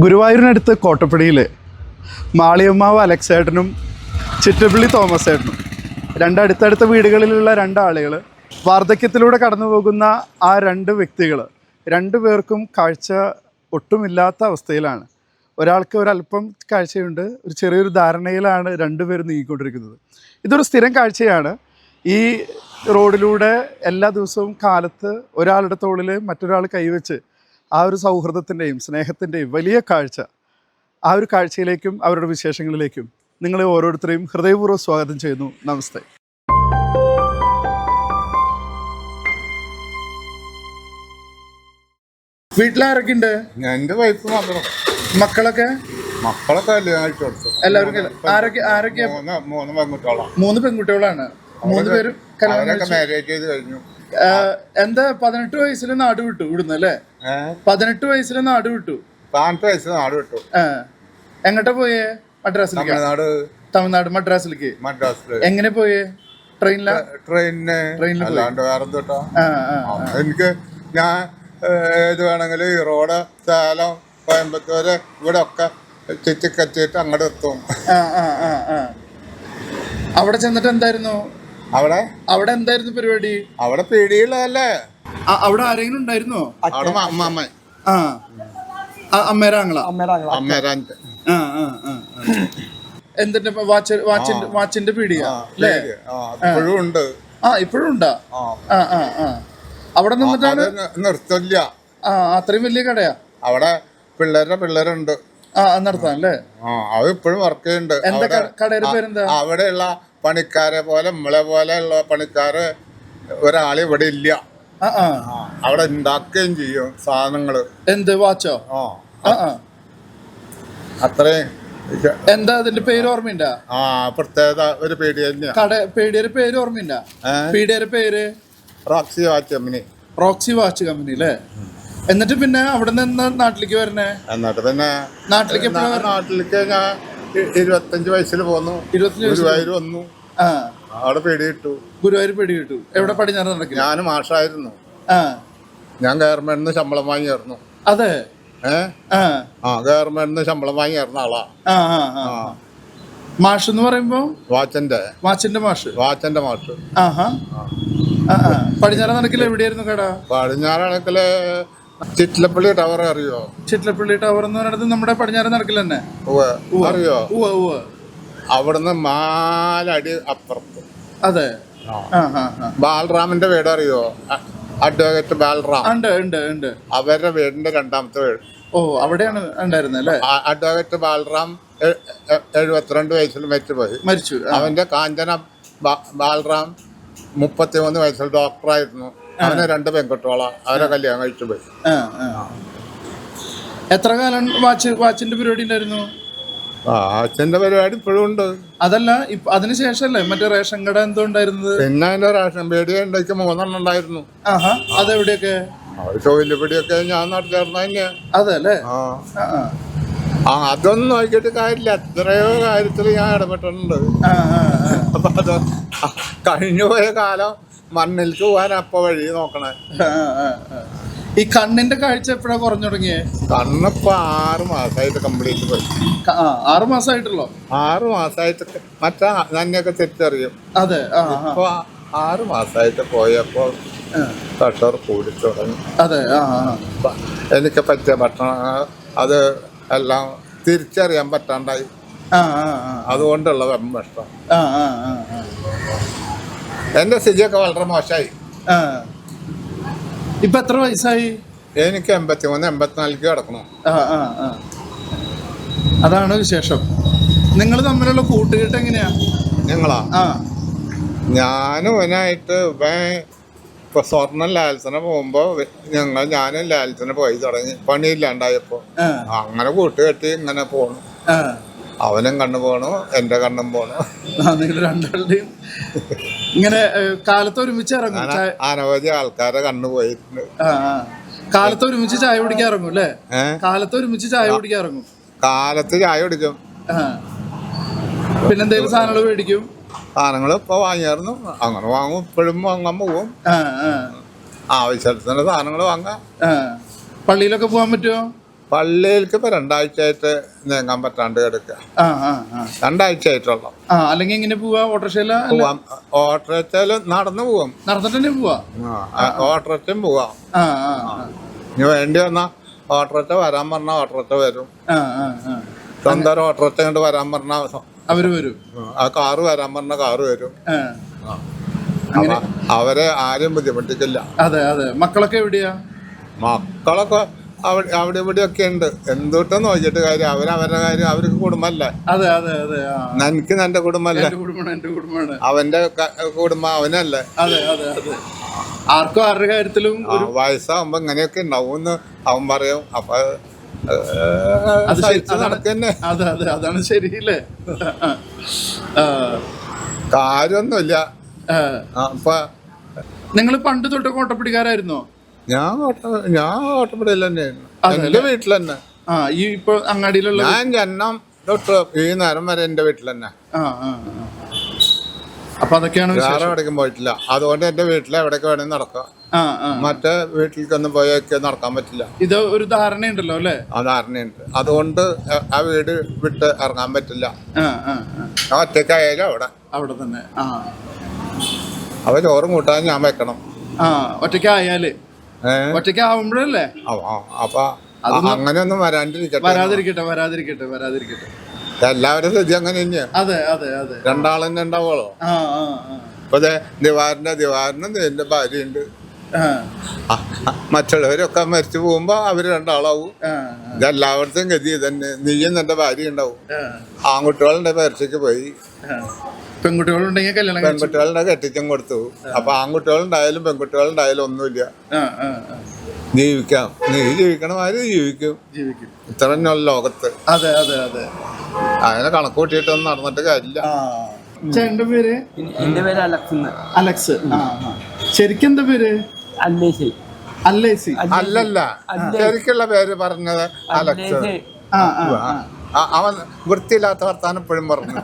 ഗുരുവായൂരിനടുത്ത് കോട്ടപ്പടിയിൽ മാളിയമ്മാവ് അലക്സേട്ടനും Chittilappilly Thomas ഏട്ടനും രണ്ട് അടുത്തടുത്ത വീടുകളിലുള്ള രണ്ടാളുകൾ വാർദ്ധക്യത്തിലൂടെ കടന്നു പോകുന്ന ആ രണ്ട് വ്യക്തികൾ രണ്ടു പേർക്കും കാഴ്ച ഒട്ടുമില്ലാത്ത അവസ്ഥയിലാണ്. ഒരാൾക്ക് ഒരല്പം കാഴ്ചയുണ്ട് ഒരു ചെറിയൊരു ധാരണയിലാണ് രണ്ടുപേരും നീങ്ങിക്കൊണ്ടിരിക്കുന്നത്. ഇതൊരു സ്ഥിരം കാഴ്ചയാണ്. ഈ റോഡിലൂടെ എല്ലാ ദിവസവും കാലത്ത് ഒരാളുടെ തോളിൽ മറ്റൊരാൾ കൈവച്ച് ആ ഒരു സൗഹൃദത്തിന്റെയും സ്നേഹത്തിന്റെയും വലിയ കാഴ്ച ആ ഒരു കാഴ്ചയിലേക്കും അവരുടെ വിശേഷങ്ങളിലേക്കും നിങ്ങളെ ഓരോരുത്തരെയും ഹൃദയപൂർവം സ്വാഗതം ചെയ്യുന്നു. നമസ്തേ. വീട്ടിലാരൊക്കെ ഉണ്ട് എന്റെ വൈഫ് മാത്രം. മക്കളൊക്കെ? മക്കളൊക്കെ കല്യാണം കഴിച്ചു കൊടുത്തു എല്ലാവരും ആരൊക്കെ ആരൊക്കെ? മൂന്ന് പെൺകുട്ടികളാണ്. മൂന്ന് പെൺകുട്ടികളാണ്. മൂന്ന് പേരും കല്യാണം. മാരേജ് ചെയ്ത് കഴിഞ്ഞു. എന്താ പതിനെട്ട് വയസ്സിൽ നാട് വിട്ടു ഇവിടുന്ന് അല്ലേ? പതിനെട്ട് വയസ്സിൽ നാട് വിട്ടു. പതിനെട്ട് വയസ്സിൽ നാട് വിട്ടു. എങ്ങോട്ടാ പോയേ മദ്രാസിലേക്ക്? തമിഴ്നാട്. തമിഴ്നാട് മദ്രാസിലേക്ക്? മദ്രാസിൽ എങ്ങനെ പോയേ? ട്രെയിനിലാ? ട്രെയിനിന്. അല്ലാണ്ട് വേറെ തൊട്ടോ എനിക്ക് ഞാൻ ഏത് വേണമെങ്കിലും റോഡ് സ്ഥലം കോയമ്പത്തൂര് ഇവിടെ ഒക്കെ ചുറ്റിക്കറ്റിയിട്ട് അങ്ങോട്ട് എത്തും. അവിടെ ചെന്നിട്ട് എന്തായിരുന്നു? അവിടെ? അവിടെ എന്തായിരുന്നു പരിപാടി? അവിടെ പീടിയുള്ളതല്ലേ ആ, അവിടെ ആരെങ്കിലും ഉണ്ടായിരുന്നോ? അവിടെ അമ്മ ആ. ആ, ആ ആ ആ ആ. എന്തിന്റെ വാച്ച് വാച്ചിന്റെ വാച്ചിന്റെ പീടിക? അല്ലേ? ആ ഇപ്പോഴും ഉണ്ട്. ആ ഇപ്പോഴും ഉണ്ടാ? ആ. ആ ആ അവിടെ നിന്നിട്ടാണ്? നിർത്തില്ല. ആ അത്രയും വലിയ കടയാ? അവിടെ പിള്ളേരുടെ പിള്ളേരുണ്ട്. ആ നടത്താം അല്ലേ? ആ അത് ഇപ്പോഴും വർക്ക് ചെയ്യുന്നുണ്ട്. എന്താ കടയുടെ പേരെന്താ? അവിടെയുള്ള പണിക്കാരെ പോലെ നമ്മളെ പോലെയുള്ള പണിക്കാര് ഒരാളിവിടെ ഇല്ല. അവിടെ ഉണ്ടാക്കുകയും ചെയ്യും സാധനങ്ങൾ. എന്ത് വാച്ചോ? ആ. അത്രയും എന്താ അതിന്റെ പേര് ഓർമ്മയുണ്ട? ആ പ്രത്യേകത ഒരു പേടി കട പേടിയുടെ പേര് ഓർമ്മയുണ്ട? പേടിയുടെ പേര്? Roxy watch company. Roxy watch company അല്ലേ? എന്നിട്ട് പിന്നെ അവിടെ നിന്ന് നാട്ടിലേക്ക് വരണേ? എന്നിട്ട് പിന്നെ നാട്ടിലേക്ക് നാട്ടിലേക്ക് ഞാൻ ഇരുപത്തഞ്ച് വയസ്സിൽ പോന്നു. ഇരുപത്തഞ്ച് വയസ്സിൽ വന്നു. ആ. അവിടെ പേടി കിട്ടു ഗുരുവായൂർ പേടി കിട്ടു എവിടെ പടിഞ്ഞാറ് നടക്കും ഞാൻ മാഷായിരുന്നു. ആ. ഞാൻ ഗവൺമെന്റിന് ശമ്പളം വാങ്ങിയായിരുന്നു. അതെ? ഏ? ആ. ഗവൺമെന്റിന് ശമ്പളം വാങ്ങിയായിരുന്ന ആളാ. ആ ആ ആ ആ. മാഷ് എന്ന് പറയുമ്പോ? വാച്ചന്റെ. വാച്ചന്റെ മാഷ്. വാച്ചന്റെ മാഷ്. ആഹാ. പടിഞ്ഞാറ് നടക്കില്ല എവിടെയായിരുന്നു കട? പടിഞ്ഞാറണക്കിൽ ചിറ്റിലപ്പള്ളി ടവർ അറിയോ? ചിറ്റിലപ്പള്ളി ടവർ എന്ന് പറയുന്നത് നമ്മുടെ പടിഞ്ഞാറ നടക്കില്ല തന്നെ. അറിയോ? ഉവ്വ അവിടുന്ന് നാലടി അപ്പുറത്ത് അതെ. ബാലറാമിന്റെ വീട് അറിയോ? അഡ്വക്കേറ്റ് ബാലറാം. ഉണ്ട് ഉണ്ട് ഉണ്ട്. അവരുടെ വീടിന്റെ രണ്ടാമത്തെ വീട്. ഓ അവിടെയാണ് ഉണ്ടായിരുന്നത് അല്ലേ? അഡ്വക്കേറ്റ് ബാലറാം എഴുപത്തിരണ്ട് വയസ്സിൽ മരിച്ചുപോയി. മരിച്ചു അവന്റെ കാഞ്ചന ബാലറാം മുപ്പത്തി മൂന്ന് വയസ്സിൽ ഡോക്ടറായിരുന്നു അവന് രണ്ട് പെൺകുട്ടികളാ. അവരെ കല്യാണം കഴിച്ചു പോയി ആ, ആ. എത്ര കാലം വാച്ച് വാച്ചിന്റെ പരിപാടി ഉണ്ടായിരുന്നു? അച്ഛന്റെ പരിപാടി ഇപ്പോഴും ഉണ്ട്. അതല്ല അതിനുശേഷല്ലേ മറ്റേ റേഷൻ കട എന്തോ ഉണ്ടായിരുന്നത്? പിന്നെ അതിന്റെ റേഷൻ പേടി ഉണ്ടാക്കി മൂന്നെണ്ണം ഉണ്ടായിരുന്നു. ആഹാ അതെവിടെയൊക്കെ? ഞാൻ നടത്തിയായിരുന്നു തന്നെയാ അതെ അല്ലേ ആ അതൊന്നും നോക്കിയിട്ട് കാര്യമില്ല. എത്രയോ കാര്യത്തിൽ ഞാൻ ഇടപെട്ടിട്ടുണ്ട്. അപ്പൊ അത് കഴിഞ്ഞു പോയ കാലം മണ്ണിലേക്ക് പോകാൻ അപ്പൊ വഴി നോക്കണേ. ഈ കണ്ണിന്റെ കാഴ്ച എപ്പോഴാ കുറഞ്ഞു തുടങ്ങിയേ? കണ്ണിപ്പോ ആറ് മാസമായിട്ട് കംപ്ലീറ്റ് പോയി. ആറു മാസമായിട്ടുള്ളോ ആറ് മാസമായിട്ട് മറ്റാ നന്നെയൊക്കെ തിരിച്ചറിയും അതെ ഇപ്പൊ ആറ് മാസമായിട്ട് പോയപ്പോ. പ്രഷർ കൂടി തുടങ്ങി. അതെ എനിക്ക് പറ്റിയ ഭക്ഷണ അത് എല്ലാം തിരിച്ചറിയാൻ പറ്റാണ്ടായി. അതുകൊണ്ടുള്ള വെമ്പഷ്ടം എന്റെ സ്ഥിതിയൊക്കെ വളരെ മോശമായി. ഇപ്പൊ എത്ര വയസ്സായി? എനിക്ക് എൺപത്തി മൂന്ന് എൺപത്തിനാലിക്ക് കിടക്കണം. ആ ആ ആ. അതാണ് വിശേഷം. നിങ്ങൾ തമ്മിലുള്ള കൂട്ടുകെട്ട് എങ്ങനെയാ? ഞങ്ങളാ ആ. ഞാനും ഇവനായിട്ട് ഇവൻ ഇപ്പൊ സ്വർണം ലാൽസന പോകുമ്പോ ഞങ്ങൾ ഞാനും ലാൽസന പോയി തുടങ്ങി. പണിയില്ലാണ്ടായപ്പോ. ആ. അങ്ങനെ കൂട്ടുകെട്ടി ഇങ്ങനെ പോണു. ആ. അവനും കണ്ണു പോണു എന്റെ കണ്ണും പോണു. നിങ്ങൾ രണ്ടാളുടെയും ഇങ്ങനെ കാലത്ത് ഒരുമിച്ച് ഇറങ്ങും. അനവധി ആൾക്കാരെ കണ്ണു പോയിട്ടുണ്ട്. കാലത്ത് ഒരുമിച്ച് ചായ കുടിക്കാൻ ഇറങ്ങും അല്ലേ? കാലത്ത് ഒരുമിച്ച് ചായ കുടിക്കാൻ ഇറങ്ങും. കാലത്ത് ചായ കുടിക്കും. പിന്നെന്തേലും പിന്നെന്തെങ്കിലും സാധനങ്ങൾ മേടിക്കും? സാധനങ്ങൾ ഇപ്പൊ വാങ്ങിയായിരുന്നു. അങ്ങനെ വാങ്ങും ഇപ്പോഴും വാങ്ങാൻ പോകും ആവശ്യത്തിന് സാധനങ്ങൾ വാങ്ങാം. പള്ളിയിലൊക്കെ പോകാൻ പറ്റുമോ? പള്ളിയിലേക്ക് ഇപ്പൊ രണ്ടാഴ്ചയായിട്ട് നീങ്ങാൻ പറ്റാണ്ട് കിടക്കുക. ആ ആ ആ. രണ്ടാഴ്ച ആയിട്ടുള്ളൂ ആ അല്ലെങ്കിൽ ഇങ്ങനെ പോവാ ഓട്ടോറിക്ഷയില പോവാം. ഓട്ടോറിക്ഷയിൽ നടന്നു പോവാം. നടന്നിട്ട് തന്നെ പോവാ? ഓട്ടോറിക്ഷയും പോവാം. ഇനി വേണ്ടി വന്നാ ഓട്ടോറിക്ഷ വരാൻ പറഞ്ഞ ഓട്ടോറിക്ഷ വരും. സ്വന്തം ഓട്ടോറിക്ഷ കണ്ട് വരാൻ പറഞ്ഞ അവർ വരും? ആ കാറ് വരാൻ പറഞ്ഞ കാറ് വരും. അവരെ ആരും ബുദ്ധിമുട്ടിക്കില്ല. അതെ അതെ. മക്കളൊക്കെ എവിടെയാ? മക്കളൊക്കെ അവിടെ അവിടെ ഇവിടെയൊക്കെ ഉണ്ട്. എന്തുട്ടെന്ന് നോക്കിയിട്ട് കാര്യം. അവരവരുടെ കാര്യം അവർക്ക് കുടുംബമല്ലേ? അതെ അതെ അതെ നനക്ക് നിന്റെ കുടുംബമല്ലേ? കുടുംബമാണ് അവന്റെ കുടുംബം അവനല്ലേ? അതെ അതെ അതെ. ആർക്കും ആരുടെ കാര്യത്തിലും വയസ്സാകുമ്പോ ഇങ്ങനെയൊക്കെ ഉണ്ടാവും അവൻ പറയും. അപ്പൊ അത് അതാണ്- അതെ ശരിയില്ലേ? ആ. അപ്പൊ നിങ്ങൾ പണ്ട് തൊട്ട് കോട്ടപ്പിടിക്കാരായിരുന്നോ? ഞാൻ ഓട്ട ഞാൻ ഓട്ടപ്പടയിൽ തന്നെയായിരുന്നു എന്റെ വീട്ടിൽ തന്നെ ആ ഈ ഇപ്പൊ അങ്ങാടിയിലുള്ള ഞാൻ ജന്മം തൊട്ട് ഈ നേരം വരെ എന്റെ വീട്ടിൽ തന്നെ ആ ആ ആ. അപ്പൊ അതൊക്കെയാണ് വിശേഷം. വേറെ എവിടേക്കും പോയിട്ടില്ല. അതുകൊണ്ട് എന്റെ വീട്ടിൽ എവിടേക്ക് വേണമെങ്കിൽ നടക്കാം. ആ ആ മറ്റേ വീട്ടിലേക്കൊന്നും പോയൊക്കെ നടക്കാൻ പറ്റില്ല. ഇത് ഒരു ധാരണയുണ്ടല്ലോ അല്ലേ? ആ ധാരണയുണ്ട്. അതുകൊണ്ട് ആ- ആ വീട് വിട്ട് ഇറങ്ങാൻ പറ്റില്ല. ആ ആ ആ. ഞാൻ ഒറ്റയ്ക്കായാലും അവിടെ. അവിടെ തന്നെ ആ. അവ ചോറും കൂട്ടാൻ ഞാൻ വെക്കണം. ആ ഒറ്റയ്ക്ക് ആവുമ്പോഴല്ലേ? അപ്പൊ അങ്ങനെയൊന്നും വരാണ്ടിരിക്കട്ടെ. വരാതിരിക്കട്ടെ വരാതിരിക്കട്ടെ വരാതിരിക്കട്ടെ. എല്ലാവരും സ്ഥിതി അങ്ങനെ തന്നെയാ. അതെ അതെ അതെ. രണ്ടാളെന്നെ ഉണ്ടാവുള്ളൂ ഇപ്പൊ ദിവാറിന്റെ ദിവാറിനും എന്റെ ഭാര്യയുണ്ട്. മറ്റുള്ളവരൊക്കെ മരിച്ചു പോകുമ്പോ അവർ രണ്ടാളാവും. ഇതെല്ലാവർക്കും ഗതി തന്നെ നീയും നിന്റെ ഭാര്യ ഉണ്ടാവും. ആൺകുട്ടികളുടെ പരീക്ഷയ്ക്ക് പോയി. പെൺകുട്ടികളുണ്ടെങ്കിൽ കല്യാണം പെൺകുട്ടികളുടെ കെട്ടിച്ചും കൊടുത്തു. അപ്പൊ ആൺകുട്ടികളുണ്ടായാലും പെൺകുട്ടികളുണ്ടായാലും ഒന്നുമില്ല. ജീവിക്കാം. നീ ജീവിക്കണ മാതിരി ജീവിക്കും? ജീവിക്കും. ഇത്ര തന്നെയുള്ള ലോകത്ത്. അതെ അതെ അതെ. അങ്ങനെ കണക്ക് കൂട്ടിയിട്ടൊന്നും നടന്നിട്ട് കാര്യമില്ല. എന്റെ പേര്? എന്റെ പേര് അലക്സ്. അലക്സ്. ശരിക്കും എന്താ പേര്? അല്ലേശ്. അല്ലേസി അല്ലല്ല. ശരിക്കുള്ള പേര് പറഞ്ഞത് അലക്സ്. അവൻ വൃത്തിയില്ലാത്ത വർത്താനം എപ്പോഴും പറഞ്ഞു.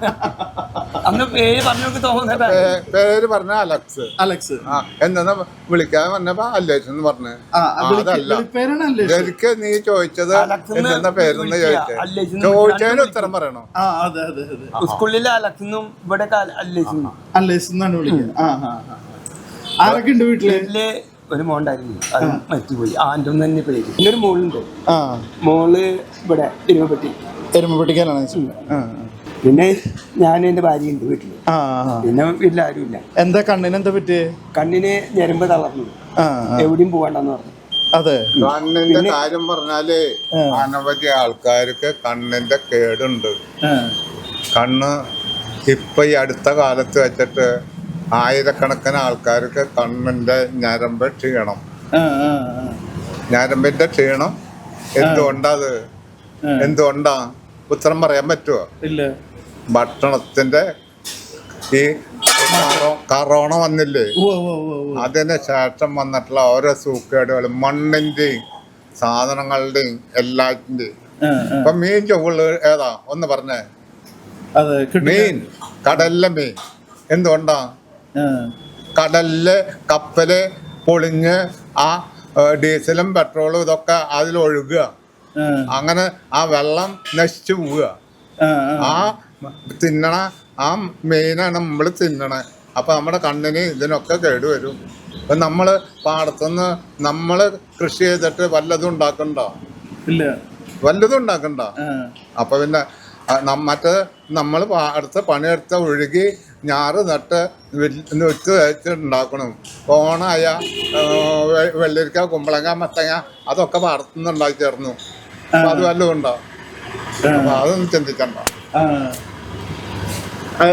അന്ന് പേര് പറഞ്ഞു തോന്നുന്നത്. പേര് പറഞ്ഞ അലക്സ്. അലക്സ്. ആ എന്താ വിളിക്കാൻ പറഞ്ഞപ്പോ അല്ലേഷ് എന്ന് പറഞ്ഞു. അതല്ല. ശരിക്ക് നീ ചോദിച്ചത് അലക്സ് എന്ന് എന്താ പേരെന്ന്. ചോദിച്ചത് ചോദിച്ചതിന് ഉത്തരം പറയണോ? ആ അതെ അതെ അതെ. സ്കൂളിലെ അലക്സ് എന്നും ഇവിടെ അല്ലേശ് എന്നും. അല്ലേസ് എന്നാണ് വിളിക്കുക. ആ ആ ആ. ആരൊക്കെ ഉണ്ട് വീട്ടിൽ ഒരു മോണ്ടായിരുന്നു അത് മരിച്ചുപോയി. ആന്റെ തന്നെ പേര് പിന്നെ ഒരു മോളുണ്ട്. ആ. മോൾ ഇവിടെ എരുമപ്പെട്ടി. എരുമപ്പെട്ടിക്കാനാണ് ആ. പിന്നെ ഞാൻ ഭാര്യ ഉണ്ട് വീട്ടിൽ. ആ ആ. പിന്നെ വീട്ടിൽ ആരുമില്ല എന്താ കണ്ണിന് എന്താ പറ്റിയേ? കണ്ണിന് ഞരമ്പ് തളർന്നു. ആ ആ. എവിടെയും പോകണ്ടെന്ന് പറഞ്ഞു. അതെ. കണ്ണിന്റെ കാര്യം പറഞ്ഞാൽ അനവധി ആൾക്കാർക്ക് കണ്ണിന്റെ കേടുണ്ട്. ആ. കണ്ണ് ഇപ്പൊ ഈ അടുത്ത കാലത്ത് വെച്ചിട്ട് ആയിരക്കണക്കിന് ആൾക്കാർക്ക് കണ്ണിന്റെ ഞരമ്പ് ക്ഷീണം. ഞരമ്പിന്റെ ക്ഷീണം. എന്തുകൊണ്ടത്? എന്തുകൊണ്ടാ? ഉത്തരം പറയാൻ പറ്റുമോ ഇല്ല. ഭക്ഷണത്തിന്റെ ഈ കറോ- കറോണ വന്നില്ലേ. അതിന് ശേഷം വന്നിട്ടുള്ള ഓരോ സൂക്കേടുകളും മണ്ണിന്റെയും സാധനങ്ങളുടെയും ആ. ഇപ്പൊ മീൻ ചൊവ്വുള്ള ഏതാ? ഒന്ന് പറഞ്ഞേ. മീൻ കടലിലെ മീൻ. എന്തുകൊണ്ടാ. കടലിൽ കപ്പൽ പൊളിഞ്ഞ് ആ ഡീസലും പെട്രോളും ഇതൊക്കെ അതിൽ ഒഴുകുക. അങ്ങനെ ആ വെള്ളം നശിച്ചു പോവുക. ആ, തിന്നണ ആ മെയിനാണ് നമ്മൾ തിന്നണേ. അപ്പൊ നമ്മുടെ കണ്ണിന് ഇതിനൊക്കെ കേടുവരും അപ്പൊ നമ്മൾ പാടത്തുനിന്ന് നമ്മൾ കൃഷി ചെയ്തിട്ട് വല്ലതും ഉണ്ടാക്കണ്ടോ? ഇല്ല. വല്ലതും ഉണ്ടാക്കണ്ട. അപ്പൊ പിന്നെ മറ്റേ നമ്മൾ പാടത്ത് പണിയെടുത്ത് ഒഴുകി ഞാറ് നട്ട് വെച്ചിട്ടുണ്ടാക്കണം ഉണ്ടാക്കണം ഓണായ ആ, വെള്ളരിക്ക കുമ്പളങ്ങ മത്തങ്ങ അതൊക്കെ വളർത്തുന്നുണ്ടാക്കി ചേർന്നു. വല്ലതും ഉണ്ടോ? അതൊന്നും ചിന്തിക്കണ്ട.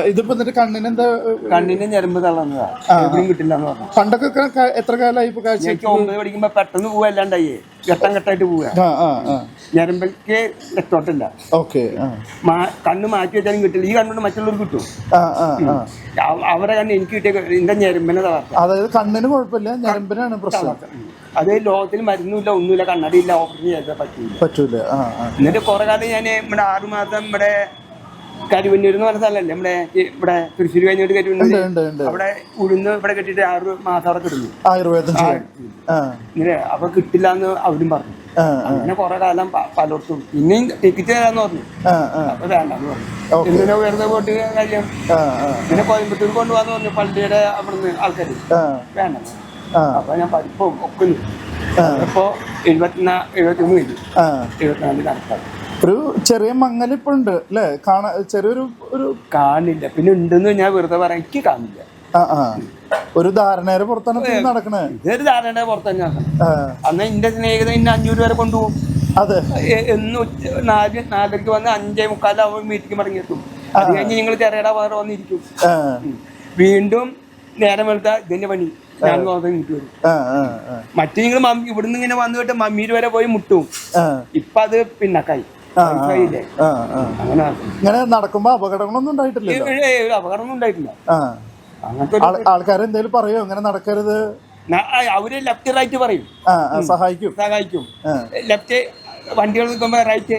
ഇതിപ്പോ എന്നിട്ട് കണ്ണിന് എന്താ കണ്ണിന് ഞരമ്പ് തളർന്നതാ. എവിടെയും കിട്ടില്ല എന്ന് പറഞ്ഞു. പണ്ടൊക്കെ ക- എത്ര കാലമായി ഇപ്പൊ കാഴ്ച എനിക്ക് ഒമ്പത് പഠിക്കുമ്പോ പെട്ടെന്ന് പോവല്ലാണ്ടായി ഘട്ടം ഘട്ടമായിട്ട് പോവുക ആ ആ ആ. ഞരമ്പക്ക് രക്തോട്ടില്ല ഓക്കെ ആ. മാ- കണ്ണ് മാറ്റി വെച്ചാലും കിട്ടില്ല. ഈ കണ്ണുകൊണ്ട് മറ്റുള്ളവർക്ക് കിട്ടും. ആ ആ ആ. അവ- അവരെ കണ്ണ് എനിക്ക് കിട്ടിയ എന്റെ ഞരമ്പിനെ തളർത്ത. അതായത് കണ്ണിന് കുഴപ്പമില്ല ഞരമ്പിനാണ് പ്രശ്നം. അത് ലോകത്തിൽ മരുന്നുമില്ല ഒന്നുമില്ല. കണ്ണടിയില്ല ഓപ്പറേഷൻ ചെയ്താൽ പറ്റില്ല. പറ്റൂല ആ ആ. എന്നിട്ട് കുറെ കാലം ഞാൻ ഇവിടെ ആറുമാസം ഇവിടെ കരുവന്നൂർ എന്ന് പറഞ്ഞ സ്ഥലമല്ലേ നമ്മുടെ ഇവിടെ തൃശ്ശൂർ കഴിഞ്ഞിട്ട് കരുവന്നൂർ അവിടെ ഉഴുന്ന് ഇവിടെ കെട്ടിട്ട് ആറ് മാസം അവിടെ കിടന്നു ആയുർവേദം ഇങ്ങനെ അപ്പൊ കിട്ടില്ല എന്ന് അവരും പറഞ്ഞു. അങ്ങനെ കുറെ കാലം പലർത്തും. പിന്നെയും ടിക്കറ്റ് തരാന്ന് പറഞ്ഞു. അപ്പൊ വേണ്ടെന്ന് പറഞ്ഞു. എന്തിനാ വെറുതെ പോയിട്ട് കാര്യം? പിന്നെ കോയമ്പത്തൂർ കൊണ്ടുപോകാന്ന് പറഞ്ഞു പള്ളിയുടെ അവിടുന്ന് ആൾക്കാർ വേണ്ട. അപ്പൊ ഞാൻ പഠിപ്പും ഒക്കെ ഇപ്പൊ എഴുപത്തിനാ എഴുപത്തിമൂന്ന് കഴിഞ്ഞു. ആ. എഴുപത്തിനാല് കണക്കാണ് ഒരു ചെറിയ മങ്ങലിപ്പുണ്ട് അല്ലെ? കാണാ ചെറിയൊരു ഒരു കാണില്ല. പിന്നെ ഉണ്ടെന്ന് ഞാൻ വെറുതെ പറയാം എനിക്ക് കാണില്ല. ആ ആ. ഒരു ധാരണയുടെ പുറത്താണ് നടക്കണേ. ഇതൊരു ധാരണയുടെ പുറത്ത് തന്നെയാണ് ആ. അന്ന് എന്റെ സ്നേഹിതൻ ഇന്ന അഞ്ഞൂറ് വരെ കൊണ്ടുപോകും. അതെ. എന്ന് നാല് നാലരക്ക് വന്ന് അഞ്ചേ മുക്കാലാവുമ്പോൾ വീട്ടിലേക്ക് മടങ്ങിയെത്തും അത് കഴിഞ്ഞ് നിങ്ങൾ ചെറിയടാ വേറെ വന്നിരിക്കും. വീണ്ടും നേരം വെളുത്ത ഇതിന്റെ പണി. ഞാൻ ആ. നിങ്ങൾ ഇവിടുന്ന് ഇങ്ങനെ വന്നു വിട്ട് മമ്മീര് വരെ പോയി മുട്ടും. ഇപ്പൊ അത് പിന്നക്കായി. വൈഫൈയില്ലേ ആ ആ അങ്ങനെ ഇങ്ങനെ നടക്കുമ്പോ അപകടങ്ങളൊന്നും ഒരു അപകടമൊന്നും ഉണ്ടായിട്ടില്ല. ആ. അങ്ങനത്തെ ഒരു- ആൾക്കാരെന്തേലും പറയോ? ഇങ്ങനെ നടക്കരുത്. ന- അവർ ലെഫ്റ്റ് റൈറ്റ് പറയും. ആ ആ, സഹായിക്കും. സഹായിക്കും. ആ. ലെഫ്റ്റ് വണ്ടികൾ നിൽക്കുമ്പോ റൈറ്റ്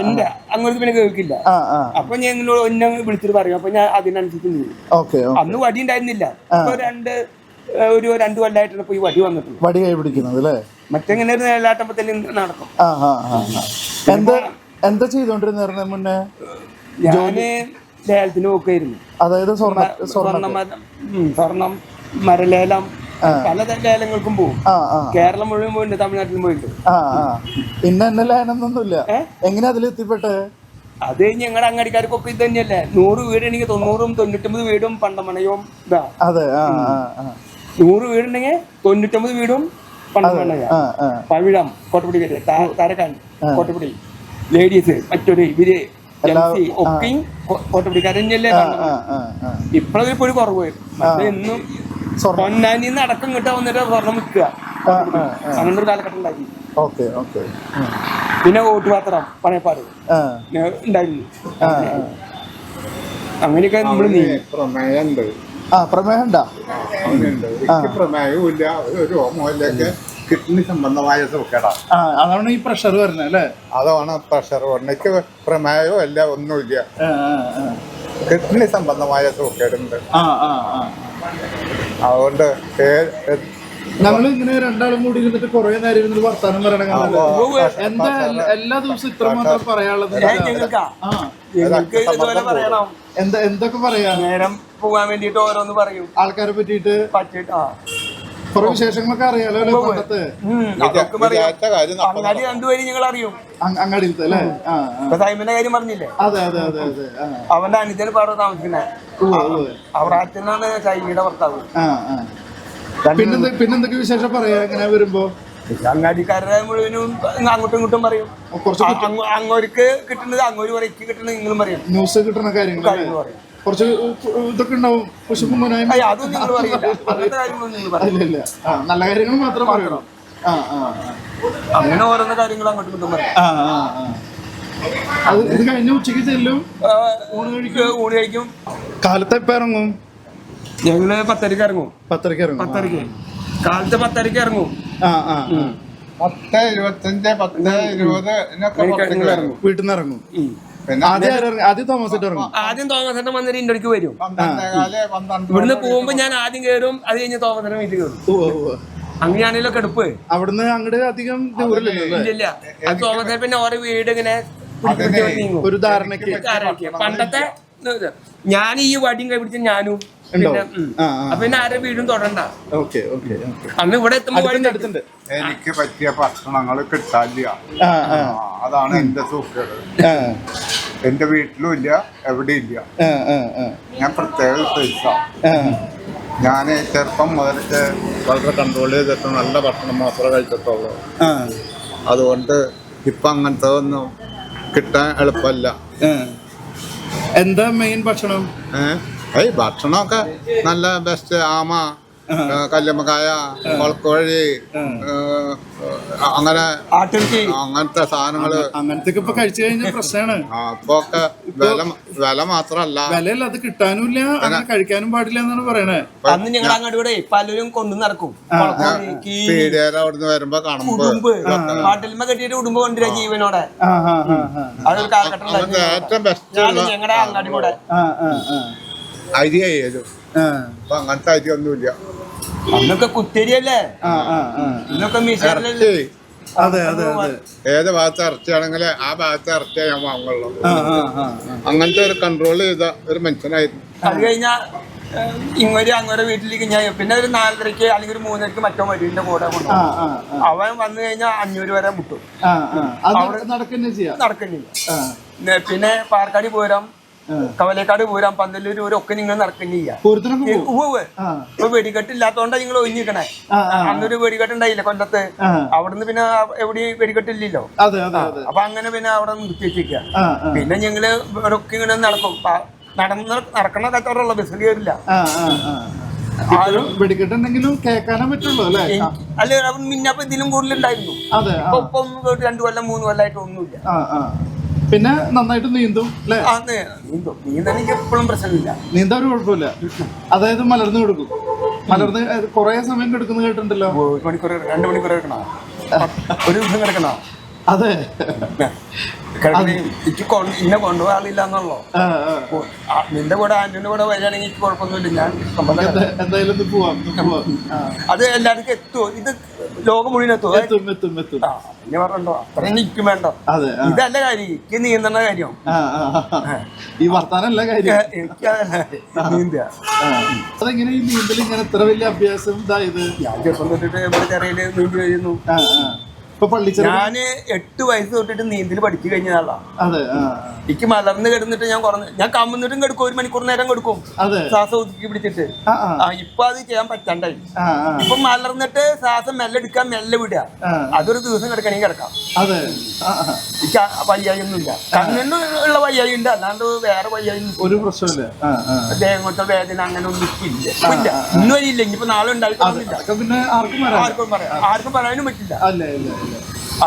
എന്റെ അങ്ങോട്ട് പിന്നെ കേൾക്കില്ല. ആ ആ. അപ്പൊ ഞാൻ നിങ്ങളോട് ഒന്നെ വിളിച്ചിട്ട് പറയും. അപ്പൊ ഞാൻ അതിനനുസരിച്ച് നീങ്ങും ഓക്കെ അന്ന് വടി ഉണ്ടായിരുന്നില്ല. ഇപ്പൊ രണ്ട് ഏഹ്, ഒരു രണ്ടു കൊല്ലായിട്ടാണ് ഇപ്പൊ ഈ വടി വന്നിട്ടുള്ളത്. വടി കൈ പിടിക്കുന്നത് അല്ലേ? മറ്റെങ്ങനെ ഒരു നിഴലാട്ടപ്പോ തന്നെ നടക്കും. എന്താ എന്താ ചെയ്തോണ്ടിരുന്ന മുന്നേ? ഞാൻ ലേലത്തിന് പോക്കായിരുന്നു. അതായത് സ്വർണ സ്വർണം മരലേലം പല ലേലങ്ങൾക്കും പോകും കേരളം മുഴുവൻ പോയിട്ടുണ്ട് തമിഴ്നാട്ടിലും പോയിട്ടുണ്ട്. ഇന്ന എന്നെ ലയനൊന്നുമില്ല ഏ? എങ്ങനെ അതിലെത്തിപ്പെട്ടെ? അത് ഞങ്ങളുടെ അങ്ങാടിക്കാർക്കൊക്കെ ഇത് തന്നെയല്ലേ? നൂറ് വീടുണ്ടെങ്കിൽ തൊണ്ണൂറും തൊണ്ണൂറ്റൊമ്പത് വീടും പണ്ടമണയും ഇതാ. അതെ നൂറ് വീടുണ്ടെങ്കിൽ തൊണ്ണൂറ്റൊമ്പത് വീടും ആ പവിഴം കോട്ടപ്പടി താരകൻ കോട്ടപ്പടി ലേഡീസ് മറ്റൊരു ഇവർ ഒക്കെയും കോ- കോട്ടപ്പടിക്കാരൻ തന്നെയല്ലേ ആ ആ ആ. ആ ഒരു കുറവ്. എന്നും പൊന്നാനിന്ന് അടക്കം കിട്ടാൻ വന്നിട്ട് സ്വർണം വിൽക്കുക. ആ ആ അങ്ങനെ ഒരു കാലഘട്ടം ഉണ്ടാക്കി ഓക്കെ ഓക്കെ. പിന്നെ ഓട്ടുപാത്രം പണയപ്പാട്. ഉണ്ടായിരുന്നു. അങ്ങനെയൊക്കെ നമ്മൾ നീ പ്രമേയമുണ്ട് ആ പ്രമേഹം ഉണ്ടാ എനിക്ക് ഇല്ല. രോമമില്ലൊക്കെ കിഡ്നി സംബന്ധമായ സുഖേടാ അതാണ് ഈ പ്രഷർ വരുന്നത് അല്ലേ? അതാണ് പ്രഷർ എനിക്ക് പ്രമേയവും അല്ല ഒന്നുമില്ല. കിഡ്നി സംബന്ധമായ സുഖേടുണ്ട് അതുകൊണ്ട് ഞങ്ങൾ ഇങ്ങനെ രണ്ടാളും കൂടി ഇരുന്നിട്ട് കുറെ നേരം ഇരുന്നിട്ട് വർത്താനം പറയണ? എന്താ എല്ലാ- ദിവസവും ഇത്ര മാത്രം പറയാനുള്ളത്? ഞങ്ങൾക്ക്. ഇതുപോലെ പറയണം. എന്താ എന്തൊക്കെ പറയാ? നേരം പോകാൻ വേണ്ടിട്ട് ഓരോന്ന് പറയും. ആൾക്കാരെ പറ്റിയിട്ട്? പറ്റിട്ട് ആ. കുറെ വിശേഷങ്ങളൊക്കെ അറിയാലോ അല്ലേ പണ്ടത്തെ? അങ്ങാടി രണ്ടുപേരും ഞങ്ങൾ അറിയും. അങ്- അങ്ങാടിയിലത്തെ അല്ലേ. സൈമന്റെ കാര്യം പറഞ്ഞില്ലേ? അതെ അതെ അതെ അതെ അവന്റെ അനുജന് പാടം താമസിക്കുന്നത് അച്ഛനാണ് സൈമിയുടെ ഭർത്താവ്. ആ ആ. പിന്നെന്ത് പിന്നെന്തൊക്കെ വിശേഷം പറയാ? ഇങ്ങനെ വരുമ്പോ? അങ്ങാടിക്കാരുടെ മുഴുവനും അങ്ങോട്ടും ഇങ്ങോട്ടും പറയും. അങ്ങോർക്ക് കിട്ടുന്നത് അങ്ങോര് പറയും എനിക്ക് കിട്ടുന്നത് നിങ്ങളും പറയും. ന്യൂസ് കിട്ടുന്ന കാര്യങ്ങൾ പറയും. കുറച്ച് ഇതൊക്കെ ഉണ്ടാവും. ആ നല്ല കാര്യങ്ങൾ മാത്രം പറയണം. അങ്ങനെ ഓരോന്ന കാര്യങ്ങൾ അങ്ങോട്ടും ഇങ്ങോട്ടും പറയും. അത് ഇത് കഴിഞ്ഞ ഉച്ചയ്ക്ക് ചെല്ലും? ഊണ് കഴിക്കും? കാലത്തെപ്പിറങ്ങും എപ്പോ ഇറങ്ങും? ഞങ്ങൾ പത്തരക്ക് ഇറങ്ങും. പത്തരക്ക് ഇറങ്ങും. പത്തരക്ക് കാലത്ത് പത്തരക്ക് ഇറങ്ങും. ആ ആ. പത്ത് ഇരുപത്തഞ്ച് പത്ത് ഇരുപത്. ഇറങ്ങും. വീട്ടിൽ നിന്ന് ഇറങ്ങും പിന്നെ ആദ്യം ഇറങ്ങും? ആദ്യം തോമസ് ആയിട്ട് ഇറങ്ങും ആദ്യം തോമസേട്ടൻ വന്നിട്ട് ഇന്റെ അടുക്ക് വരും. ഇവിടുന്ന് പോകുമ്പോ ഞാൻ ആദ്യം കേറും. അത് കഴിഞ്ഞ് തോമസേട്ടൻ വീട്ടിൽ കയറും. അങ്ങനെയാണല്ലോ കെടുപ്പ് അവിടുന്ന് അങ്ങോട്ട് അധികം ഇല്ല അത് തോമസേട്ടൻ പിന്നെ ഓരോ വീട് ഇങ്ങനെ ഒരു ധാരണയ്ക്ക്. പണ്ടത്തെ ഞാൻ ഈ വടിയും കൈ പിടിച്ച ഞാനും? പിന്നെ ഉം. ആ ആ അപ്പൊ പിന്നെ ആരുടെ വീടും തൊടണ്ട. Okay okay okay. അന്ന് ഇവിടെ അടുത്തുണ്ട്. എനിക്ക് പറ്റിയ ഭക്ഷണങ്ങൾ കിട്ടാനില്ല. ആ ആ. ആ, അതാണ് എന്റെ സൂക്കേട്. ആ. എന്റെ വീട്ടിലും ഇല്ല എവിടെയും ഇല്ല. ആ ആ ആ. ഞാൻ പ്രത്യേക ആ. ഞാൻ ചെറുപ്പം മുതലൊക്കെ വളരെ കൺട്രോൾ ചെയ്തിട്ട് നല്ല ഭക്ഷണം മാത്രമേ കഴിച്ചിട്ടുള്ളൂ. ആ. അതുകൊണ്ട് ഇപ്പം അങ്ങനത്തെ ഒന്നും കിട്ടാൻ എളുപ്പമല്ല. ആ. എന്താ മെയിൻ ഭക്ഷണം? ഏഹ് ഏയ് ഭക്ഷണമൊക്കെ നല്ല ബെസ്റ്റ് ആമ കല്ലുമ്മക്കായ കൊളക്കോഴി അങ്ങനെ അങ്ങനത്തെ സാധനങ്ങൾ. അങ്ങനത്തെ ഇപ്പൊ കഴിച്ചു കഴിഞ്ഞാൽ പ്രശ്നമാണ് അപ്പൊ ഒക്കെ വില വില മാത്രല്ല. വിലയല്ല അത് കിട്ടാനുമില്ല അങ്ങനെ കഴിക്കാനും പാടില്ല എന്നാണ് പറയണേ. അന്ന് ഞങ്ങൾ അങ്ങോട്ട് ഇവിടെ പലരും കൊണ്ടു നടക്കും. പീഡിയർ അവിടുന്ന് വരുമ്പോ കാണുമ്പോ ഉടുമ്പ്. പാട്ടിൽമ കെട്ടിയിട്ട് ഉടുമ്പ് കൊണ്ടുവരാ ജീവനോടെ. ഏറ്റവും ബെസ്റ്റ് ഞങ്ങളുടെ അങ്ങാടി കൂടെ. അരി ചെയ്തു അപ്പൊ അങ്ങനത്തെ അരി ഒന്നുമില്ല. അന്നൊക്കെ കുത്തരിയല്ലേ? ആ ആ ആ. ഇന്നൊക്കെ മിഷനല്ലേ അതെ അതെ അതെ. ഏത് ഭാഗത്ത് ഇറച്ചിയാണെങ്കിൽ ആ ഭാഗത്ത് ഇറച്ചിയേ ഞാൻ വാങ്ങുള്ളൂ. ആ ആ ആ. അങ്ങനത്തെ ഒരു കൺട്രോൾ ചെയ്ത ഒരു മനുഷ്യനായിരുന്നു. അത് കഴിഞ്ഞാൽ ഇങ്ങോട്ട് അങ്ങോട്ട് വീട്ടിലേക്ക് ഞാൻ പിന്നെ ഒരു നാലരയ്ക്ക് അല്ലെങ്കിൽ ഒരു മൂന്നരയ്ക്ക് മറ്റോ മരുവിന്റെ കൂടെ കൊണ്ടുപോകും അവൻ വന്നു കഴിഞ്ഞാൽ അഞ്ഞൂറ് വരെ മുട്ടും. ആ ആ. അത് നടക്കുന്നേ ചെയ്യാം. നടക്കുന്നില്ല പിന്നെ പാർക്കാടി പൂരം. കവലേക്കാട് പൂരം പന്തല്ലൂർ പൂരം ഒക്കെ നിങ്ങൾ നടക്കുന്നില്ല. ഇപ്പൊ വെടിക്കെട്ടില്ലാത്തോണ്ടാ നിങ്ങൾ ആ അന്നൊരു വെടിക്കെട്ടുണ്ടായില്ല കൊല്ലത്ത്. അവിടുന്ന് പിന്നെ എവിടെ വെടിക്കെട്ടില്ലല്ലോ. അപ്പൊ അങ്ങനെ പിന്നെ അവിടെ നിർത്തി വെച്ചിരിക്കുക പിന്നെ ഞങ്ങൾ ഇവിടൊക്കെ ഇങ്ങനെ നടക്കും. നടന്ന് നടക്കണ കച്ചവടമുള്ള ബസ് കയറില്ല. വെടിക്കെട്ടുണ്ടെങ്കിലും കേൾക്കാനേ പറ്റുള്ളൂ അല്ലേ? അല്ല മിന്നപ്പോ ഇതിലും കൂടുതലുണ്ടായിരുന്നു. ഇപ്പൊ രണ്ടു കൊല്ലം മൂന്ന് കൊല്ലമായിട്ട് ഒന്നുമില്ല. പിന്നെ നന്നായിട്ട് നീന്തും അല്ലേ? നീന്തും. നീന്താൻ എനിക്ക് എപ്പോഴും പ്രശ്നമില്ല. നീന്താൻ ഒരു കുഴപ്പമില്ല. അതായത് മലർന്നു കൊടുക്കും. മലർന്ന് കുറെ സമയം കിടക്കുന്ന കേട്ടിട്ടുണ്ടല്ലോ? ഒരു മണിക്കൂർ രണ്ട് മണിക്കൂർ ഒരു ദിവസം കിടക്കണോ. അതെ. ഇന്നെ കൊണ്ടുപോകാൻ ആളില്ല എന്നുള്ളോ? നിന്റെ കൂടെ ആന്റിന്റെ കൂടെ വരികയാണെങ്കിൽ എനിക്ക് കുഴപ്പമൊന്നുമില്ല. ഞാൻ എന്തായാലും പോവാം അത് എല്ലാവർക്കും എത്തുമോ ഇത് ലോകം മുഴുവൻ എത്തുമോ എത്തും എത്തും എത്തും. പിന്നെ പറഞ്ഞോ? അത്ര നിൽക്കും വേണ്ട. ഇതല്ല കാര്യം. എനിക്ക് നീന്തണ കാര്യം. ഈ വർത്താനല്ല കാര്യം. നീന്തുക. അതെങ്ങനെ ഈ നീന്തൽ ഇങ്ങനെ ഇത്ര വലിയ അഭ്യാസം ഇതായത് ഞാൻ ചെറുപ്പം തൊട്ടിട്ട് ഇവിടെ ചെറിയ നീന്തി കഴിയുന്നു ഞാൻ എട്ട് വയസ്സ് തൊട്ടിട്ട് നീന്തൽ പഠിച്ചു കഴിഞ്ഞ ആളാ. അതെ ആ. എനിക്ക് മലർന്ന് കിടന്നിട്ട് ഞാൻ കുറഞ്ഞു ഞാൻ കമ്മുന്നിട്ടും കെടുക്കും ഒരു മണിക്കൂർ നേരം കൊടുക്കും. ശ്വാസം ഒതുക്കി പിടിച്ചിട്ട്. ആ ഇപ്പൊ അത് ചെയ്യാൻ പറ്റാണ്ടായി. ഇപ്പൊ മലർന്നിട്ട് ശ്വാസം മെല്ലെ എടുക്കാൻ മെല്ലെ വിടുക. അതൊരു ദിവസം കിടക്കണമെങ്കിൽ കിടക്കാം. അതെ ആ ആ എനിക്ക് ആ വയ്യായി ഒന്നുമില്ല കണ്ണിന് ഉള്ള വയ്യായി അല്ലാണ്ട് വേറെ വയ്യായി ഒരു പ്രശ്നമില്ല ദേഹത്തെ വേദന അങ്ങനെ ഒന്നും ഇല്ല. ഇപ്പൊ ഇല്ല ഇന്നും ഇല്ല. ഇനിയിപ്പോ നാളെ ഉണ്ടായിട്ടൊന്നുമില്ല പിന്നെ ആർക്കും പറയാം ആർക്കും പറയാനും പറ്റില്ല.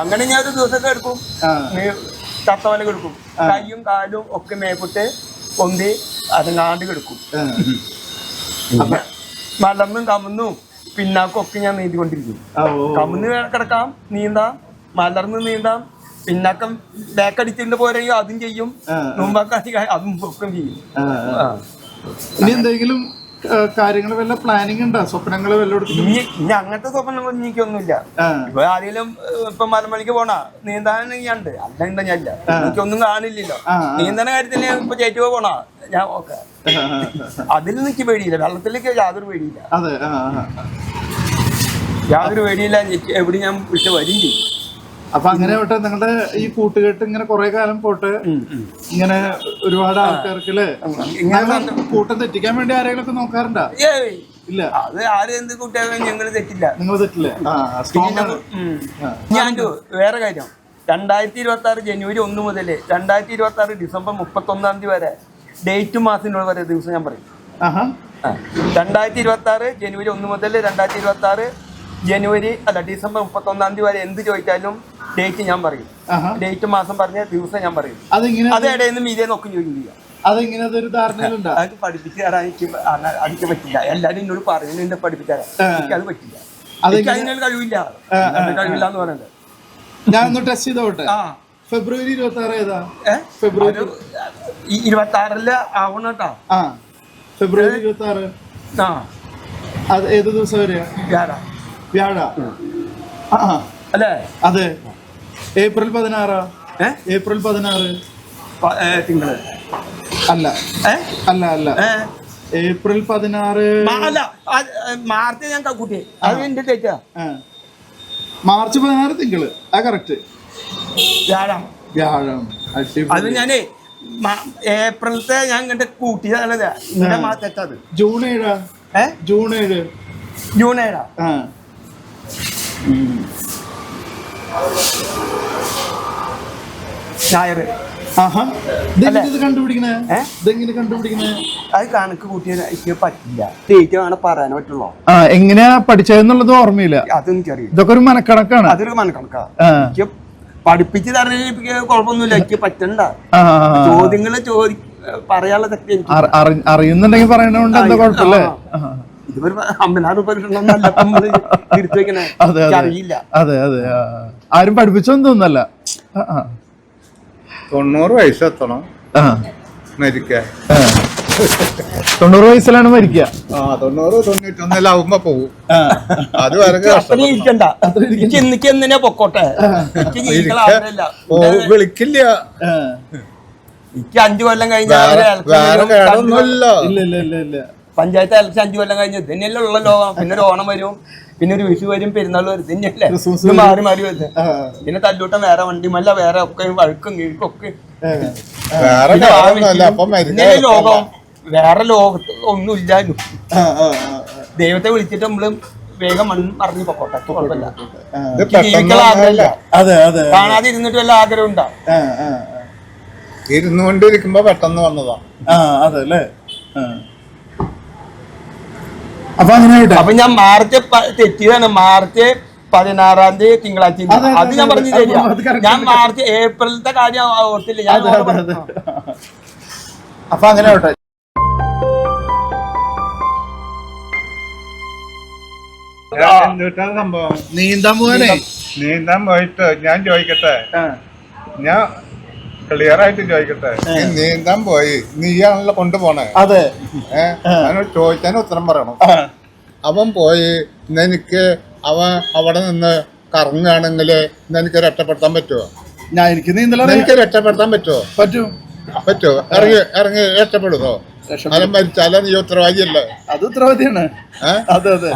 അങ്ങനെ ഞാൻ ഒരു ദിവസമൊക്കെ എടുക്കും. തത്തവല കെടുക്കും. കൈയും കാലും ഒക്കെ മേപ്പിട്ട് പൊന്തി അതങ്ങാണ്ട് കെടുക്കും. മലർന്നും കമന്നും പിന്നാക്കും ഒക്കെ ഞാൻ നീന്തിക്കൊണ്ടിരിക്കും. കൊണ്ടിരിക്കും കമന്ന് കിടക്കാം നീന്താം. മലർന്ന് നീന്താം. പിന്നാക്കം ബാക്കടിച്ചിട്ട് പോരെയോ അതും ചെയ്യും. ആ, അതും ഒക്കെ ചെയ്യും. ഇനി എന്തെങ്കിലും കാര്യങ്ങൾ വല്ല പ്ലാനിങ് ഉണ്ടോ? സ്വപ്നങ്ങൾ ഇനി ഇനി അങ്ങനത്തെ സ്വപ്നങ്ങളൊന്നും എനിക്കൊന്നുമില്ല. ഇപ്പൊ ആരെങ്കിലും ഇപ്പൊ മലമ്പളിക്ക് പോണ നീന്താൻ ഞാനുണ്ട് അല്ല ഞാനില്ല എനിക്കൊന്നും കാണില്ലല്ലോ. നീന്തണ കാര്യത്തിന് ഇപ്പൊ ചേറ്റുവ പോണ ഞാൻ ഓക്കെ. അതിൽ എനിക്ക് പേടിയില്ല. വെള്ളത്തിലേക്ക് യാതൊരു പേടിയില്ല. യാതൊരു പേടിയില്ല. എവിടെ ഞാൻ വിട്ട് വരും ചെയ്യും. അപ്പൊ അങ്ങനെ പോട്ടെ നിങ്ങളുടെ ഈ കൂട്ടുകെട്ട് ഇങ്ങനെ കുറെ കാലം പോട്ട് ഇങ്ങനെ ഒരുപാട് ആൾക്കാർക്ക് അല്ലേ ഇങ്ങനെ കൂട്ടം തെറ്റിക്കാൻ വേണ്ടി ആരെങ്കിലും ഒക്കെ നോക്കാറുണ്ടോ ഇല്ല. അത് ആരും എന്ത് കൂട്ടിയാലും ഞങ്ങൾ തെറ്റില്ല. നിങ്ങൾ തെറ്റില്ലേ. ഞാൻ വേറെ കാര്യം. രണ്ടായിരത്തി ഇരുപത്തി ആറ് ജനുവരി ഒന്ന് മുതൽ രണ്ടായിരത്തി ഇരുപത്തി ആറ് ഡിസംബർ മുപ്പത്തി ഒന്നാം തീയതി വരെ ഡേറ്റ് മാസത്തിനുള്ള വരെ ദിവസം ഞാൻ പറയും. രണ്ടായിരത്തി ഇരുപത്തി ആറ് ജനുവരി ഒന്ന് മുതൽ രണ്ടായിരത്തി ഇരുപത്തി ആറ് ജനുവരി അല്ല ഡിസംബർ മുപ്പത്തി ഒന്നാം തീയതി വരെ എന്ത് ചോദിച്ചാലും ഡേറ്റ് ഞാൻ പറയും. ഡേറ്റ് മാസം പറഞ്ഞ ദിവസം ഞാൻ പറയും. അതെങ്ങനെ അത് ഇടയിൽ നിന്ന് മീതിയെ നോക്കി ചോദിക്കും ചെയ്യാം. അതൊരു ധാരണയിലുണ്ടാ? അത് പഠിപ്പിച്ച് തരാൻ എനിക്ക് എനിക്ക് പറ്റില്ല. എല്ലാവരും എന്നോട് പറയുന്നു എന്നെ പഠിപ്പിച്ചു തരാൻ ആ. എനിക്കത് പറ്റില്ല. എനിക്ക് അതിനൊരു കഴിവില്ല. കഴിവില്ല എന്ന് പറയുന്നത് ഞാൻ ഒന്ന് ടെസ്റ്റ് ചെയ്തോട്ടെ. ഫെബ്രുവരി ഇരുപത്തി ആറ് ഏതാ ഫെബ്രുവരി അത് ഇരുപത്തി ആറിൽ ആവണം കേട്ടോ ആ. ഫെബ്രുവരി ഇരുപത്തി ആറ് ആ. അത് ഏത് ദിവസം വരെയാ? വ്യാഴ. വ്യാഴ. അല്ലേ? അതെ. ഏപ്രിൽ പതിനാറാ? ഏ? ഏപ്രിൽ പതിനാറ്. തിങ്കൾ. അല്ല. ഏ? അല്ല അല്ല. ഏപ്രിൽ പതിനാറ്. അല്ല മാർച്ച് ഞാൻ കൂട്ടി അത് എന്റെ ഡേറ്റാ മാർച്ച് പതിനാറ് തിങ്കൾ. ആ കറക്റ്റ്. വ്യാഴം. വ്യാഴം. അത്. ഞാനേ ഏപ്രിലത്തെ ഞാൻ ഇങ്ങോട്ട് കൂട്ടിയതാണത്. ഇങ്ങനെ മാ തെറ്റത്. ജൂൺ ഏഴാ? ഏ? ജൂൺ ഏഴ്. ജൂൺ ഏഴാ. ആ. ഞായർ അത് കണക്ക് കൂട്ടിയ പറ്റില്ല. ഡേറ്റ് പറയാൻ പറ്റുള്ളൂ? എങ്ങനെയാ പഠിച്ചതെന്നുള്ളത് ഓർമ്മയില്ല. അതെനിക്കറിയാം ഇതൊക്കെ ഒരു മനക്കണക്കാണ്. അതൊരു മനക്കണക്കാണ് എനിക്ക് പഠിപ്പിച്ച് തരണേ കുഴപ്പമൊന്നുമില്ല. എനിക്ക് പറ്റണ്ട. ആ, ചോദ്യങ്ങൾ ചോദി പറയാനുള്ള ശക്തി അറിയുന്നുണ്ടെങ്കിൽ പറയണോണ്ട് എന്താ കുഴപ്പമില്ലേ. തിരിച്ചു വെക്കണേ. അറിയില്ല അതെ. അതെ ആരും പഠിപ്പിച്ചൊന്നും തോന്നല്ല. തൊണ്ണൂറ് വയസ്സെത്തണം ആ, മരിക്കാൻ. തൊണ്ണൂറ് വയസ്സിലാണ് മരിക്കുക. ആ തൊണ്ണൂറ് തൊണ്ണൂറ്റൊന്നിലാവുമ്പോ അത് ഇരിക്കണ്ട. എനിക്ക് എന്തിനാ പൊക്കോട്ടെ. വിളിക്കില്ല. എനിക്ക് അഞ്ചു കൊല്ലം കഴിഞ്ഞ പഞ്ചായത്ത് ഇലക്ഷൻ അഞ്ചു കൊല്ലം കഴിഞ്ഞ് ഇതന്നെയല്ലേ തന്നെയല്ലേ ഉള്ള ലോകം. പിന്നെ ഒരു ഓണം വരും പിന്നെ ഒരു വിഷു വരും പെരുന്നാൾ വരും ഇതന്നെയല്ലേ തന്നെയല്ലേ? ക്രിസ്മസ് ഇത് മാറി മാറി വരുന്നത്. പിന്നെ തല്ലൂട്ടം വേറെ വണ്ടിമല്ല വേറെ ഒക്കെ വഴുക്കും കീഴ്ക്കൊക്കെ ലോകം വേറെ ലോകത്ത് ഒന്നും ഇല്ലായിരുന്നു. ദൈവത്തെ വിളിച്ചിട്ട് നമ്മൾ വേഗം മണ്ണ് മറിഞ്ഞു പൊക്കോട്ടെ. കുഴപ്പമില്ല. ജീവിക്കാൻ ആഗ്രഹമില്ല. കാണാതെ ഇരുന്നിട്ട് വല്ല ആഗ്രഹം ഉണ്ടാ? ഇരുന്നുകൊണ്ടിരിക്കുമ്പോ പെട്ടെന്ന് വന്നതാ. ആ. അതെ അല്ലേ. അപ്പൊ അങ്ങനെ ആയിട്ടെ അപ്പൊ ഞാൻ മാർച്ച് തെറ്റിയതാണ്. മാർച്ച് പതിനാറാം തീയതി തിങ്കളാഴ്ച. അതെ, ഞാൻ പറഞ്ഞു തരിക ഞാൻ. മാർച്ച് ഏപ്രിലത്തെ കാര്യം ഓർത്തില്ല. ഞാൻ. അപ്പൊ അങ്ങനെ ആവട്ടെ. സംഭവം? നീന്താൻ പോവാനേ? നീന്താൻ പോയിട്ട് ഞാൻ ചോദിക്കട്ടെ? ഞാൻ ക്ലിയർ ആയിട്ട് ചോദിക്കട്ടെ നീ നീന്താൻ പോയി. നീയാണല്ലോ കൊണ്ടുപോണേ. അതെ. ഏഹ് ചോദിച്ചാൽ ചോദിച്ചതിന് ഉത്തരം പറയണം. അവൻ പോയി. എനിക്ക് അവൻ അവിടെ നിന്ന് കറങ്ങുകയാണെങ്കിൽ എനിക്ക് രക്ഷപ്പെടുത്താൻ പറ്റുമോ ഞാൻ എനിക്ക് നീന്തലാണ്. നീന്തല എനിക്ക് രക്ഷപ്പെടുത്താൻ പറ്റുമോ പറ്റും. പറ്റുമോ ഇറങ്ങി ഇറങ്ങി രക്ഷപ്പെടുമോ രക്ഷപ്പെടും. അല്ല മരിച്ചാലും നീ ഉത്തരവാദിയല്ലേ? അത് ഉത്തരവാദിയാണ്. അതെ അതെ.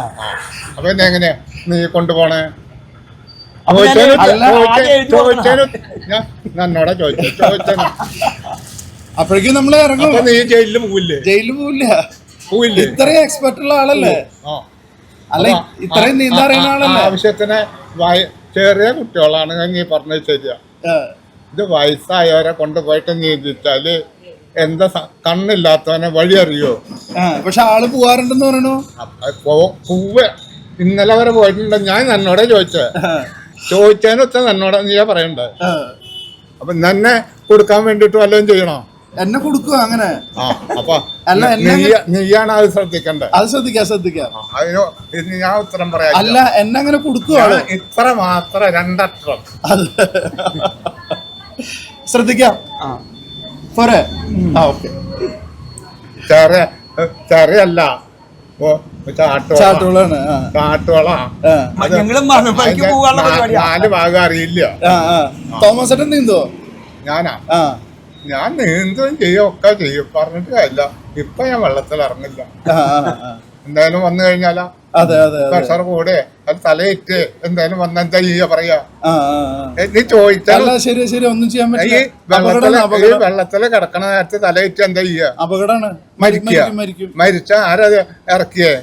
അപ്പൊ എങ്ങനെയാ നീ കൊണ്ടുപോണേ? ചോദിച്ച- ചോദിച്ചു. അപ്പോഴേക്കും നമ്മൾ ഇറങ്ങും. ജയിലിൽ നീ ജയിലിൽ പോവില്ലേ? ജയിലിൽ പോവില്ല. പോവില്ലേ? ഇത്രയും എക്സ്പെർട്ട് ഉള്ള ആളല്ലേ അല്ല ഇത്രയും നീന്താ അറിയുന്ന ആളല്ലേ? ആവശ്യത്തിന് ചെറിയ കുട്ടികളാണ് നീ പറഞ്ഞത് ശരിയാ. ഇത് വയസ്സായവരെ കൊണ്ടുപോയിട്ട് നീന്തിച്ചാൽ എന്താ കണ്ണില്ലാത്തവനെ വഴി അറിയോ? പക്ഷെ ആൾ പോവാറുണ്ടെന്ന് പറയണു? പോവ. ഇന്നലെ വരെ പോയിട്ടുണ്ട്. ഞാൻ നന്നോടെ ചോദിച്ചേ. ചോദിച്ചതിന് ഉത്തരം നന്നോടെ നീയാ പറയണ്ടേ? അപ്പൊ നന്നെ കൊടുക്കാൻ വേണ്ടിട്ട് വല്ലതും ചെയ്യണോ? എന്നെ കൊടുക്കുക അങ്ങനെ? അപ്പൊ അല്ല, നീയാണ് അത് ശ്രദ്ധിക്കണ്ടേ? അത് ശ്രദ്ധിക്കാം ശ്രദ്ധിക്കാം. അതിനോ ഞാൻ ഉത്തരം പറയാം. അല്ല എന്നെ അങ്ങനെ കൊടുക്കുകയാണ് ഇത്ര മാത്രം രണ്ടക്ഷരം അത് ശ്രദ്ധിക്കാം. പോരെ. ആ ഓക്കെ. ചെറിയ ചെറിയല്ല. ഓ ചാട്ടുകളാണ് നാല് ഭാഗം അറിയില്ല. തോമസ് ഏട്ടൻ നീന്തോ ഞാനാ? ആ. ഞാൻ നീന്തുകയും ചെയ്യും ഒക്കെ ചെയ്യും. പറഞ്ഞിട്ട് കാര്യമില്ല. ഇപ്പൊ ഞാൻ വെള്ളത്തിൽ ഇറങ്ങില്ല. എന്തായാലും വന്നു കഴിഞ്ഞാലാ. അതെ അതെ പ്രഷർ കൂടെ അത് തലയിട്ട് എന്തായാലും വന്ന എന്താ ചെയ്യാ പറയാ. നീ ചോദിച്ചാൽ ശരി ശരി ഒന്നും ചെയ്യാൻ ഈ പറ്റില്ല. വെള്ളത്തിൽ ഈ കിടക്കണ നേരത്തെ തലയിട്ട് എന്താ ചെയ്യാ അപകടമാണ്. മരിക്കുക. മരിക്കും മരിക്കും. മരിച്ച ആരാ ഇറക്കിയേ?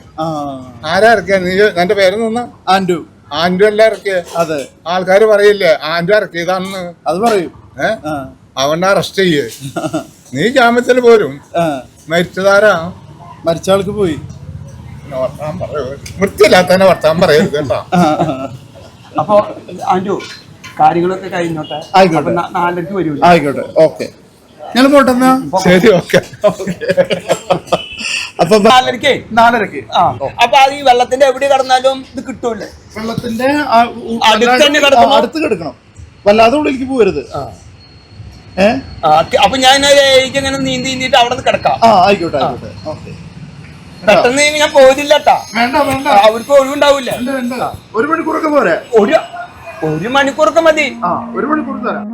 ആരാ ഇറക്കിയ? നീ എന്റെ പേര് നിന്ന്? ആൻഡു. ആൻഡു അല്ല ഇറക്കിയേ? അതെ. ആൾക്കാർ പറയില്ലേ ആൻഡു ഇറക്കിയതാണെന്ന്. അത് പറയും. അവനെ അറസ്റ്റ് ചെയ്യേ. നീ ജാമ്യത്തിൽ പോരും. മരിച്ചതാരാ? മരിച്ച ആൾക്ക് പോയി. വർത്താൻ വർത്താൻ പറയരുത് കേട്ടോ. അപ്പൊ അഞ്ചു കാര്യങ്ങളൊക്കെ കഴിഞ്ഞോട്ടെ? ആയിക്കോട്ടെ. നാലരക്ക് വരൂ ആയിക്കോട്ടെ. ഓക്കെ. ഞാൻ പോട്ടെ എന്നാ? ശരി ഓക്കെ. അപ്പൊ നാലരക്ക് നാലരക്കേ അപ്പൊ അത് ഈ വെള്ളത്തിന്റെ എവിടെ കടന്നാലും ഇത് കിട്ടൂല്ലേ? വെള്ളത്തിന്റെ അടുത്ത് കിടക്കണോ? വല്ലാതെ ഉള്ളിലേക്ക് പോരുത് ഏ? ആ, അപ്പൊ ഞാൻ ഇങ്ങനെ നീന്തി നീന്തിട്ട് അവിടെ നിന്ന് കിടക്കാം. ആ ആയിക്കോട്ടെ ആയിക്കോട്ടെ. ഓക്കെ. പെട്ടെന്ന് ഞാൻ പോരില്ല വേണ്ട വേണ്ട. അവർക്ക് ഒഴിവുണ്ടാവില്ല. വേണ്ട വേണ്ട. ഒരു മണിക്കൂറൊക്കെ പോരെ? ഒരു ഒരു മണിക്കൂറൊക്കെ മതി. ആ ഒരു മണിക്കൂർ തരാം.